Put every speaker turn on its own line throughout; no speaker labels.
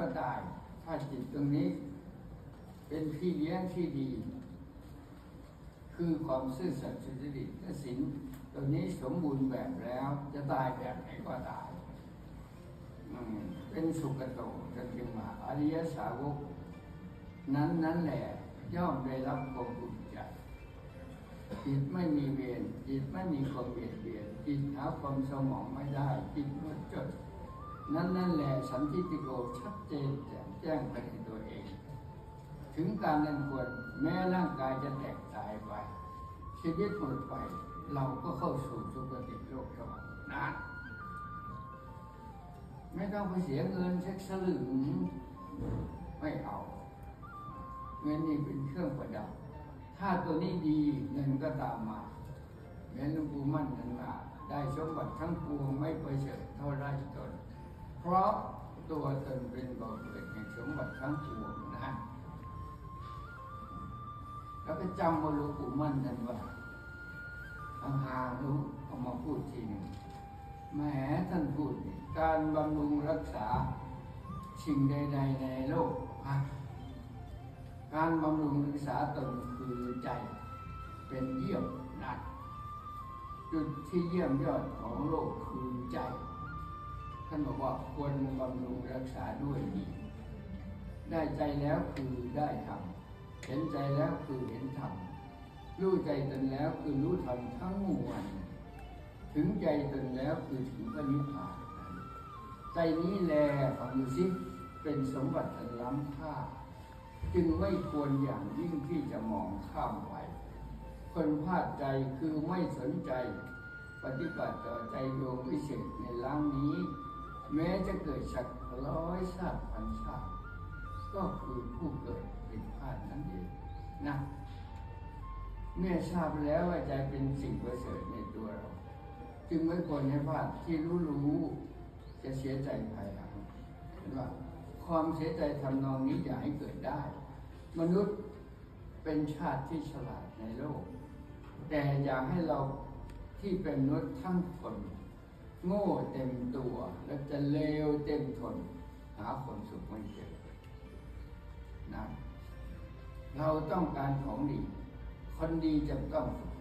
ก็ตายถ้าจิตตรงนี้ เป็นพี่เลี้ยงที่ดี คือความซื่อสัตย์สุจริตและศีลตัวนี้สมบูรณ์แบบแล้วจะตายแบบไหนก็ตายเป็นสุกโตจะจึงมาอริยสาวก นั้นนั้นแหละย่อมได้รับความอุ่นใจจิตไม่มีเวรจิตไม่มีความเบียดเบียนจิตหาความสมองไม่ได้ จิตหมดจด นั่นนั่นแหละสันติติโกชัดเจนแจ่มแจ้งภายในตัวเอง ถึงการนั้นควรแม้ร่างกายจะแตกตายไปชีวิตหมดไป เราก็เข้าสู่สุคติโลกสวรรค์นะไม่ต้องไปเสียเงินเช็คสลึงไม่เอา เงินนี่เป็นเครื่องประดับ ถ้าตัวนี้ดีเงินก็ตามมาแม้หลวงปู่มั่นนั้นว่าได้สมบัติทั้งปวงไม่ไปเสริฐเท่าไรตน เพราะตัวตนเป็นบ่อเกิดแห่งสมบัติทั้งปวงนะแล้วก็จำว่าหลวงปู่มั่นนั้นว่าทางหารู้เอามาพูดทีหนึ่งแหมท่านพูดการบำรุงรักษาสิ่งใด ๆ ในโลกการบำรุงรักษาตนคือใจเป็นเยี่ยมนะจุดที่เยี่ยมยอดของโลกคือใจ ท่านบอกว่าควรบำรุงรักษาด้วยดีได้ใจแล้วคือได้ธรรมเห็นใจแล้วคือเห็นธรรมรู้ใจตนแล้วคือรู้ธรรมทั้งมวลถึงใจตนแล้วคือถึงพระนิพพานใจนี้แลฟังดูสิเป็นสมบัติอันล้ำค่า จึงไม่ควรอย่างยิ่งที่จะมองข้ามไปคนพลาดใจคือไม่สนใจ ปฏิบัติต่อใจดวงวิเศษในล้างนี้ แม้จะเกิดสักร้อยชาติพันชาติ ก็คือผู้เกิดเป็นพลาดนั่นเองนะเมื่อทราบแล้วว่าใจเป็นสิ่งประเสริฐในตัวเรา จึงไม่ควรให้พลาดที่รู้รู้ๆจะเสียใจภายหลังเห็นว่าความเสียใจทำนองนี้อย่าให้เกิดได้ มนุษย์เป็นชาติที่ฉลาดในโลก แต่อยากให้เราที่เป็นมนุษย์ทั้งคน โง่เต็มตัว และจะเลวเต็มทน หาคนสุขไม่เจอนะเราต้องการของดี คนดีจะต้องฝึก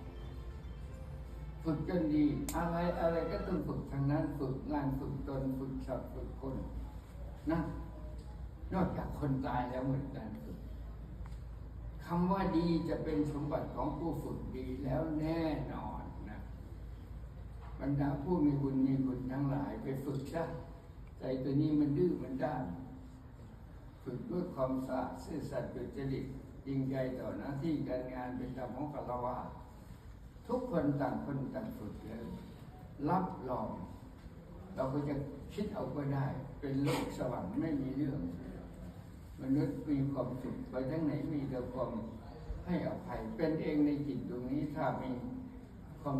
ฝึกจนดี อะไรอะไรก็ต้องฝึกทางนั้นฝึกงานฝึกตนฝึกสัตว์ฝึกคนนะนอกจากคนตายแล้วเหมือนกันฝึกคำว่าดีจะเป็นสมบัติของผู้ฝึกดีแล้วแน่นอน บรรดาผู้มีบุญมีบุญทั้งหลายไปฝึกซะใจตัวนี้มันดื้อมันด้านฝึกด้วยความสะอาดซื่อสัตย์สุจริตจริงใจต่อหน้าที่การงานเป็นธรรมของกัลวาทุกคนต่างคนต่างฝึกเลยรับรอง เราก็จะคิดเอาก็ได้ เป็นโลกสวรรค์ไม่มีเรื่อง มนุษย์มีความสุขไปทั้งไหนมีแต่ความให้อภัยเป็นเองในจิตตรงนี้ถ้ามี ความ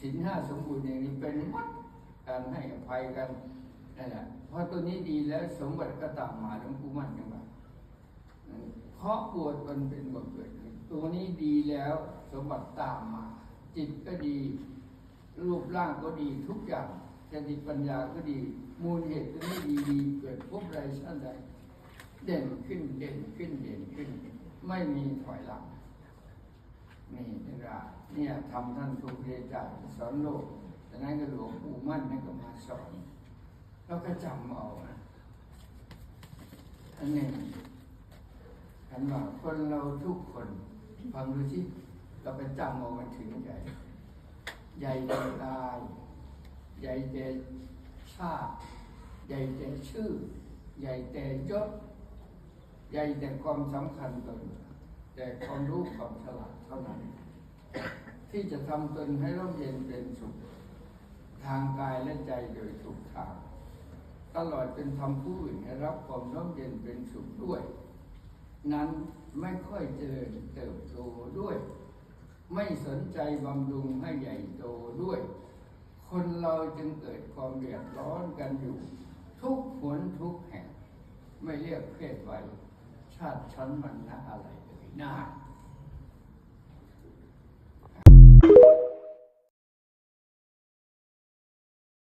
สินห้าสมบูรณ์อย่างนี้เป็นมัดการให้อภัยกันนั่นแหละเพราะตัวนี้ดีแล้วสมบัติก็ตามมาหลวงปู่มั่นจังหวะเพราะปวดมันเป็นบทเกิดตัวนี้ดีแล้วสมบัติตามมา จิตก็ดี รูปร่างก็ดีทุกอย่างจริปัญญาก็ดี มูลเหตุก็ไม่ดีดีเกิดพบไรชาติใดเด่นขึ้นเด่นขึ้นเด่นขึ้น ไม่มีถอยหลัง นี่นี่ละเนี่ยทำท่านทุกเรจาสอนโลกแต่นั้นก็หลวงปู่มั่นนั่นก็มาสอนแล้วก็จำเอานะอันหนี้อันว่าคนเราทุกคนฟังดูสิเราไปจำเอามันถึงใจใหญ่แต่กายใหญ่แต่ชาติใหญ่แต่ชื่อ ใหญ่แต่ยศ ใหญ่แต่ความสำคัญตน แต่ความรู้ความฉลาดเท่านั้น ที่จะทำตนให้ร่มเย็นเป็นสุข ทางกายและใจโดยทุกทาง ตลอดเป็นทำผู้อื่นให้รับความร่มเย็นเป็นสุขด้วย นั้นไม่ค่อยเจริญเติบโตด้วย ไม่สนใจบำรุงให้ใหญ่โตด้วย คนเราจึงเกิดความเดือดร้อนกันอยู่ ทุกผลทุกแห่ง ไม่เรียกเพศไวัยชาติชั้นมันนะอะไร เลยนะ